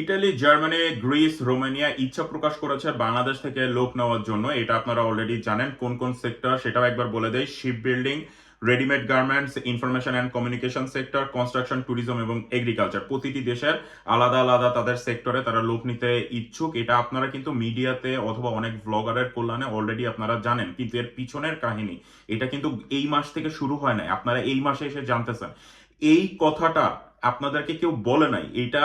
Italy, Germany, Greece, Romania ইচ্ছা প্রকাশ করেছে বাংলাদেশ থেকে লোক নেওয়ার জন্য। এটা আপনারা অলরেডি জানেন কোন কোন সেক্টর সেটাও একবার বলে দেয় ship building readymade garments information and communication sector construction tourism এবং এগ্রিকালচার প্রতিটি দেশের আলাদা আলাদা তাদের সেক্টরে তারা লোক নিতে ইচ্ছুক। এটা আপনারা কিন্তু মিডিয়াতে অথবা অনেক ব্লগারের কল্যাণে অলরেডি আপনারা জানেন। কিন্তু এর পিছনের কাহিনী, এটা কিন্তু এই মাস থেকে শুরু হয় নাই। আপনারা এই মাসে এসে জানতেছেন। এই কথাটা আপনাদেরকে কেউ বলে নাই। এটা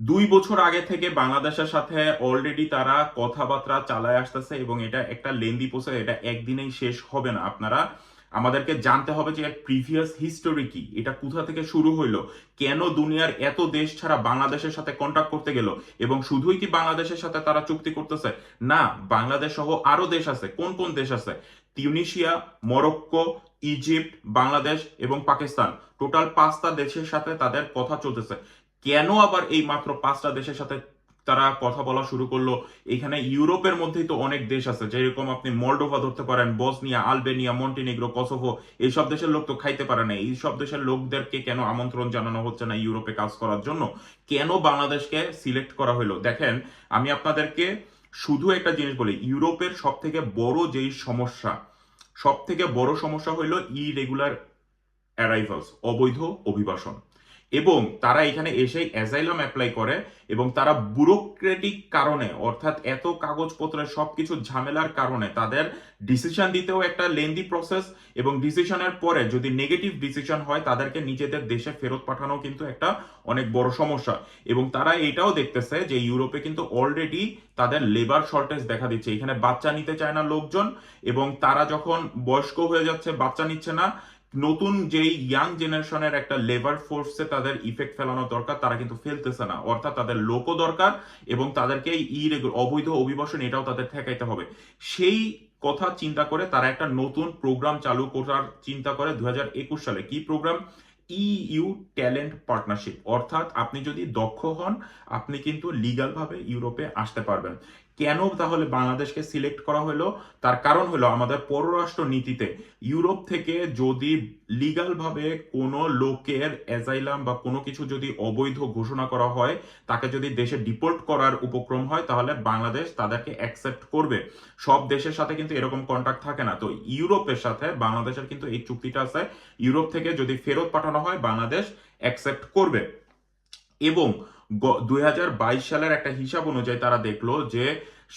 দুই বছর আগে থেকে বাংলাদেশের সাথে অলরেডি তারা কথাবার্তা চালায় আসতেছে এবং এটা একটা লেন্দি প্রসেস এটা একদিনেই শেষ হবে না। আপনারা আমাদেরকে জানতে হবে যে প্রিভিয়াস হিস্টোরি কি, এটা কোথা থেকে শুরু হইল, কেন দুনিয়ার এত দেশ ছাড়া বাংলাদেশের সাথে কন্ট্যাক্ট করতে গেল, এবং শুধুই কি বাংলাদেশের সাথে তারা চুক্তি করতেছে? না, বাংলাদেশ সহ আরও দেশ আছে। কোন কোন দেশ আছে? তিউনিশিয়া, মরক্কো, ইজিপ্ট, বাংলাদেশ এবং পাকিস্তান। টোটাল পাঁচটা দেশের সাথে তাদের কথা চলতেছে। কেন আবার এই মাত্র পাঁচটা দেশের সাথে তারা কথা বলা শুরু করল? এখানে ইউরোপের মধ্যেই তো অনেক দেশ আছে, যেরকম আপনি মল্ডোভা ধরতে পারেন, বসনিয়া, আলবেনিয়া, মন্টিনিগ্রো, কসোভো এইসব দেশের লোক তো খাইতে পারে না। এই সব দেশের লোকদেরকে কেন আমন্ত্রণ জানানো হচ্ছে না ইউরোপে কাজ করার জন্য? কেন বাংলাদেশকে সিলেক্ট করা হলো? দেখেন, আমি আপনাদেরকে শুধু একটা জিনিস বলি, ইউরোপের সব থেকে বড় যেই সমস্যা সব থেকে বড় সমস্যা হইল ইরেগুলার অ্যারাইভালস অবৈধ অভিবাসন। এবং তারা এখানে এসে অ্যাজাইলাম অ্যাপ্লাই করে এবং তারা ব্যুরোক্রেটিক কারণে, অর্থাৎ এত কাগজপত্রের সবকিছু ঝামেলার কারণে তাদের ডিসিশন দিতেও একটা লেন্দি প্রসেস এবং ডিসিশনের পরে যদি নেগেটিভ ডিসিশন হয়, তাদেরকে নিজেদের দেশে ফেরত পাঠানো কিন্তু একটা অনেক বড় সমস্যা। এবং তারা এটাও দেখতেছে যে ইউরোপে কিন্তু অলরেডি তাদের লেবার শর্টেজ দেখা দিচ্ছে। এখানে বাচ্চা নিতে চায় না লোকজন এবং তারা যখন বয়স্ক হয়ে যাচ্ছে, বাচ্চা নিচ্ছে না নতুন যেই ইয়াং জেনারেশনের একটা লেবার ফোর্সে তাদের ইফেক্ট ফেলানো দরকার, তারা কিন্তু ফেলতেছে না। অর্থাৎ তাদের লোকও দরকার এবং তাদেরকে অবৈধ অভিবাসন এটাও তাদের ঠেকাইতে হবে। সেই কথা চিন্তা করে তারা একটা নতুন প্রোগ্রাম চালু করার চিন্তা করে দু হাজার একুশ সালে। কি প্রোগ্রাম ইউ ট্যালেন্ট পার্টনারশিপ অর্থাৎ আপনি যদি দক্ষ হন, আপনি কিন্তু লিগাল ভাবে ইউরোপে আসতে পারবেন। কেন তাহলে বাংলাদেশকে সিলেক্ট করা হলো? তার কারণ হলো আমাদের পররাষ্ট্র নীতিতে ইউরোপ থেকে যদি লিগাল ভাবে কোনো লোকের অ্যাজাইলাম বা কোনো কিছু যদি অবৈধ ঘোষণা করা হয়, তাকে যদি দেশে ডিপোর্ট করার উপক্রম হয়, তাহলে বাংলাদেশ তাদেরকে অ্যাকসেপ্ট করবে। সব দেশের সাথে কিন্তু এরকম কন্ট্যাক্ট থাকে না। তো ইউরোপের সাথে বাংলাদেশের কিন্তু এই চুক্তিটা আছে। ইউরোপ থেকে যদি ফেরত পাঠানো হয়, বাংলাদেশ অ্যাকসেপ্ট করবে। এবং দুই হাজার বাইশ সালের একটা হিসাব অনুযায়ী তারা দেখল যে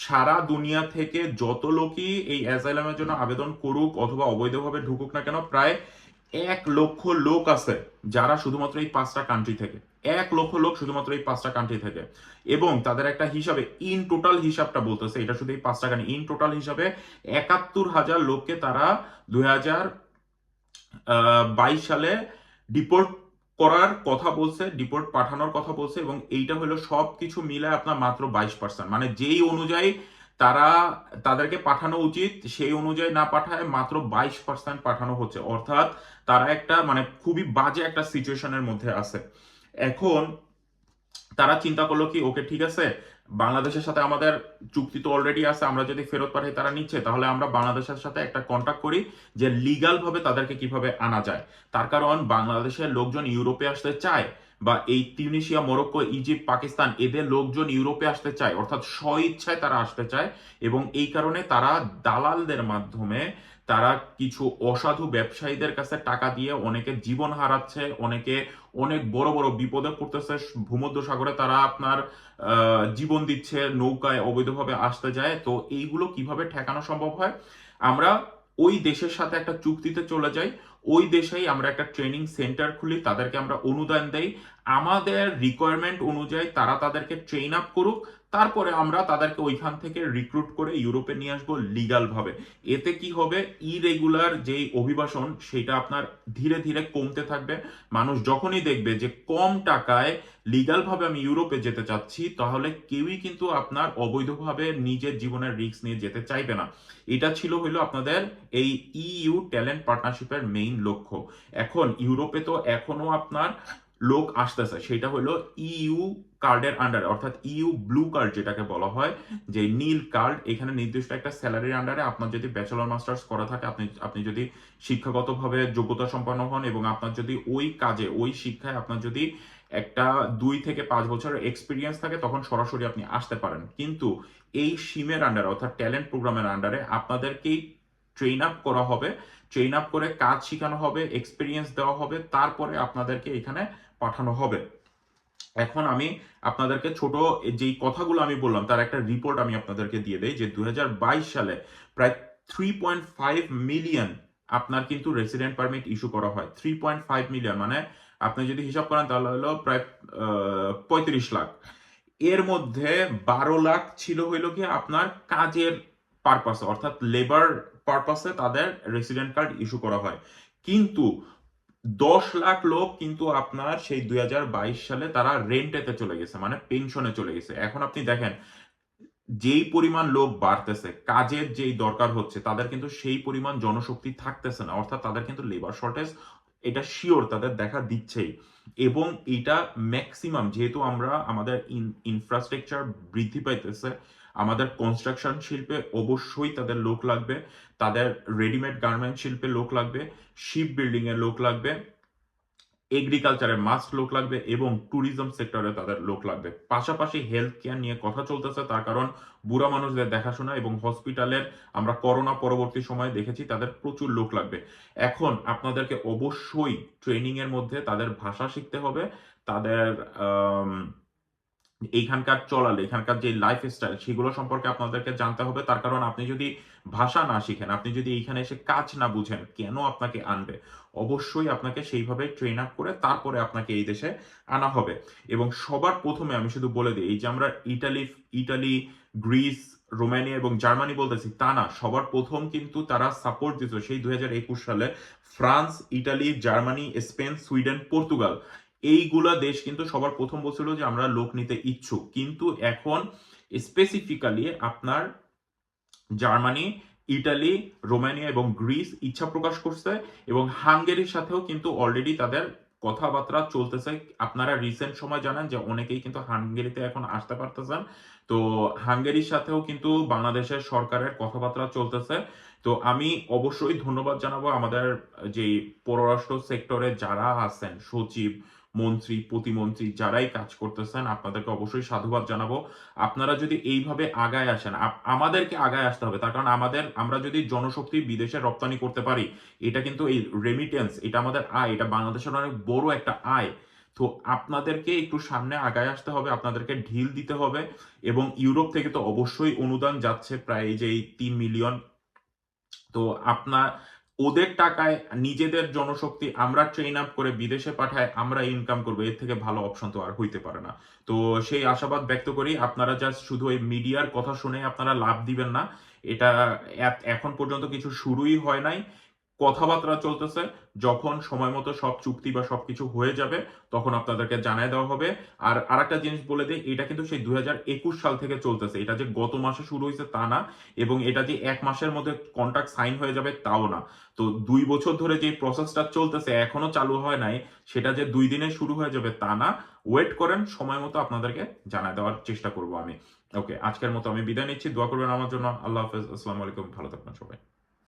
সারা দুনিয়া থেকে যত লোকই এই অ্যাসাইলামের জন্য আবেদন করুক অথবা অবৈধভাবে ঢুকুক না কেন, প্রায় এক লক্ষ লোক আছে যারা শুধুমাত্র এই পাঁচটা কান্ট্রি থেকে। এক লক্ষ লোক শুধুমাত্র এই পাঁচটা কান্ট্রি থেকে। এবং তাদের একটা হিসাবে ইন টোটাল হিসাবটা বলতেছে, এটা শুধু এই পাঁচটা কান্ট্রি ইন টোটাল হিসাবে একাত্তর হাজার লোককে তারা দুই হাজার বাইশ সালে ডিপোর্ট করার কথা বলছে ডিপোর্ট পাঠানোর কথা বলছে এবং এইটা হলো সব কিছু মিলে আপনার মাত্র বাইশ পার্সেন্ট মানে যেই অনুযায়ী তারা তাদেরকে পাঠানো উচিত, সেই অনুযায়ী না পাঠায় মাত্র বাইশ পার্সেন্ট পাঠানো হচ্ছে। অর্থাৎ তারা একটা মানে খুবই বাজে একটা সিচুয়েশনের মধ্যে আছে। এখন তারা চিন্তা করল কি, ওকে ঠিক আছে, বাংলাদেশের সাথে আমাদের চুক্তি তো অলরেডি আছে, আমরা যদি ফেরত পাঠাই তারা নিচ্ছে, তাহলে আমরা বাংলাদেশের সাথে একটা কন্ট্যাক্ট করি যে লিগাল ভাবে তাদেরকে কীভাবে আনা যায়। তার কারণ বাংলাদেশের লোকজন ইউরোপে আসতে চায় বা এই তিউনিশিয়া, মরক্কো, ইজিপ্ট, পাকিস্তান, এদের লোকজন ইউরোপে আসতে চায়, অর্থাৎ স্ব ইচ্ছায় তারা আসতে চায় এবং এই কারণে তারা দালালদের মাধ্যমে তারা কিছু অসাধু ব্যবসায়ীদের কাছে টাকা দিয়ে অনেকে জীবন হারাচ্ছে, অনেকে অনেক বড় বড় বিপদে পড়তেছে। ভূমধ্য সাগরে তারা আপনার জীবন দিচ্ছে, নৌকায় অবৈধভাবে আসতে যায়। তো এইগুলো কীভাবে ঠেকানো সম্ভব হয়? আমরা ওই দেশের সাথে একটা চুক্তিতে চলে যাই। ওই দেশেই আমরা একটা ট্রেনিং সেন্টার খুলি, তাদেরকে আমরা অনুদান দেই। আমাদের রিকোয়ারমেন্ট অনুযায়ী তারা তাদেরকে ট্রেন আপ করুক। তারপরে আমরা তাদেরকে ওইখান থেকে রিক্রুট করে ইউরোপে নিয়ে আসব লিগাল ভাবে। এতে কি হবে? ইরেগুলার যেই অভিবাসন, সেটা আপনার ধীরে ধীরে কমতে থাকবে। মানুষ যখনই দেখবে যে কম টাকায় লিগাল ভাবে আমি ইউরোপে যেতে চাচ্ছি, তাহলে কেউই কিন্তু আপনার অবৈধভাবে নিজের জীবনের রিস্ক নিয়ে যেতে চাইবে না। এটা ছিল হইল আপনাদের এই ইইউ ট্যালেন্ট পার্টনারশিপের মেইন লক্ষ্য। এখন ইউরোপে তো এখনও আপনার লোক আসতেছে সেটা হলো ইইউ কার্ডের আন্ডারে অর্থাৎ ইউ ব্লু কার্ড যেটাকে বলা হয়, যে নীল কার্ড এখানে নির্দিষ্ট একটা স্যালারির আন্ডারে আপনার যদি ব্যাচেলর মাস্টার্স করা থাকে, আপনি আপনি যদি শিক্ষাগতভাবে যোগ্যতা সম্পন্ন হন এবং আপনার যদি ওই কাজে, ওই শিক্ষায় আপনার যদি একটা দুই থেকে পাঁচ বছরের এক্সপিরিয়েন্স থাকে, তখন সরাসরি আপনি আসতে পারেন। কিন্তু এই সিমের আন্ডারে অর্থাৎ ট্যালেন্ট প্রোগ্রামের আন্ডারে আপনাদেরকেই ট্রেন আপ করা হবে ট্রেন আপ করে কাজ শেখানো হবে এক্সপিরিয়েন্স দেওয়া হবে, তারপরে আপনাদেরকে এখানে পাঠানো হবে। এখন আমি আপনাদেরকে ছোট যেই কথাগুলো আমি বললাম, তার একটা রিপোর্ট আমি আপনাদেরকে দিয়ে দেই যে দুই হাজার বাইশ সালে প্রায় থ্রি পয়েন্ট ফাইভ মিলিয়ন আপনার কিন্তু রেসিডেন্ট পারমিট ইস্যু করা হয়। থ্রি পয়েন্ট ফাইভ মিলিয়ন মানে আপনি যদি হিসাব করেন তাহলে হলো প্রায় পঁয়ত্রিশ লাখ। এর মধ্যে বারো লাখ ছিল হইল কি আপনার কাজের পারপাসে অর্থাৎ লেবার পারপাসে তাদের রেসিডেন্ট কার্ড ইস্যু করা হয়। কিন্তু দশ লাখ লোক কিন্তু আপনার সেই দুই সালে তারা রেন্টেতে চলে গেছে মানে পেনশনে চলে গেছে। এখন আপনি দেখেন, যেই পরিমাণ লোক বাড়তেছে, কাজের যেই দরকার হচ্ছে, তাদের কিন্তু সেই পরিমাণ জনশক্তি থাকতেছে না। অর্থাৎ তাদের কিন্তু লেবার শর্টেজ এটা শিওর তাদের দেখা দিচ্ছেই। এবং এটা ম্যাক্সিমাম যেহেতু আমরা আমাদের ইনফ্রাস্ট্রাকচার বৃদ্ধি পাইতেছে আমাদের কনস্ট্রাকশন শিল্পে অবশ্যই তাদের লোক লাগবে, তাদের রেডিমেড গার্মেন্ট শিল্পে লোক লাগবে শিপ বিল্ডিং এর লোক লাগবে এগ্রিকালচারে মাস্ট লোক লাগবে এবং ট্যুরিজম সেক্টরে তাদের লোক লাগবে। পাশাপাশি হেলথ কেয়ার নিয়ে কথা চলতেছে, তার কারণ বুড়া মানুষদের দেখাশোনা এবং হসপিটালের আমরা করোনা পরবর্তী সময়ে দেখেছি, তাদের প্রচুর লোক লাগবে। এখন আপনাদেরকে অবশ্যই ট্রেনিং এর মধ্যে তাদের ভাষা শিখতে হবে, তাদের এইখানকার চলাল, এখানকার যে লাইফ স্টাইল সেগুলো সম্পর্কে আপনাদেরকে জানতে হবে। তার কারণ আপনি যদি ভাষা না শিখেন, আপনি যদি এইখানে এসে কাজ না বুঝেন, কেন আপনাকে আনবে? অবশ্যই আপনাকে সেইভাবে ট্রেন আপ করে তারপরে আপনাকে এই দেশে আনা হবে। এবং সবার প্রথমে আমি শুধু বলে দিই, এই যে আমরা ইটালি ইটালি, গ্রিস, রোমানিয়া এবং জার্মানি বলতেছি, তা না, সবার প্রথম কিন্তু তারা সাপোর্ট দিত সেই দুই হাজার একুশ সালে France, Italy, Germany, Spain, Sweden, Portugal. এইগুলা দেশ কিন্তু সবার প্রথম বলছিল যে আমরা লোক নিতে ইচ্ছুক। কিন্তু এখন স্পেসিফিক্যালি আপনার জার্মানি, ইটালি, রোমানিয়া এবং গ্রিস ইচ্ছা প্রকাশ করছে এবং হাঙ্গেরির সাথেও কিন্তু অলরেডি তাদের কথাবার্তা চলতেছে। আপনারা রিসেন্ট সময় জানেন যে অনেকেই কিন্তু হাঙ্গেরিতে এখন আসতে পারতেছেন। তো হাঙ্গেরির সাথেও কিন্তু বাংলাদেশের সরকারের কথাবার্তা চলতেছে। তো আমি অবশ্যই ধন্যবাদ জানাব আমাদের যে পররাষ্ট্র সেক্টরে যারা আছেন, সচিব মন্ত্রী, প্রতিমন্ত্রী যারাই কাজ করতেছেন, আপনাদেরকে অবশ্যই সাধুবাদ জানাব। আপনারা যদি এইভাবে আগায় আসেন আমাদেরকে আগায় আসতে হবে। তার কারণ আমাদের, আমরা যদি জনশক্তি বিদেশে রপ্তানি করতে পারি, এটা কিন্তু এই রেমিটেন্স এটা আমাদের আয়, এটা বাংলাদেশের অনেক বড় একটা আয়। তো আপনাদেরকে একটু সামনে আগায় আসতে হবে, আপনাদেরকে ঢিল দিতে হবে এবং ইউরোপ থেকে তো অবশ্যই অনুদান যাচ্ছে প্রায় যে তিন মিলিয়ন। তো আপনার ওদের টাকায় নিজেদের জনশক্তি আমরা ট্রেন আপ করে বিদেশে পাঠায় আমরা ইনকাম করব। এর থেকে ভালো অপশন তো আর হইতে পারে না। তো সেই আশাবাদ ব্যক্ত করি, আপনারা জাস্ট শুধু এই মিডিয়ার কথা শুনে আপনারা লাভ দিবেন না। এটা এখন পর্যন্ত কিছু শুরুই হয় নাই। কথাবার্তা চলতেছে, যখন সময় মতো সব চুক্তি বা সবকিছু হয়ে যাবে, তখন আপনাদেরকে জানায় দেওয়া হবে। আর আরেকটা জিনিস বলে দিই, এটা কিন্তু সেই দুই হাজার একুশ সাল থেকে চলতেছে। এটা যে গত মাসে শুরু হয়েছে তা না, এবং এটা যে এক মাসের মধ্যে কন্ট্রাক্ট সাইন হয়ে যাবে তাও না। তো দুই বছর ধরে যে প্রসেসটা চলতেছে, এখনও চালু হয় নাই, সেটা যে দুই দিনে শুরু হয়ে যাবে তা না। ওয়েট করেন, সময় মতো আপনাদেরকে জানায় দেওয়ার চেষ্টা করব আমি। ওকে আজকের মতো আমি বিদায় নিচ্ছি, দোয়া করবেন আমার জন্য। আল্লাহ হাফেজ, আসসালামু আলাইকুম, ভালো থাকবেন সবাই।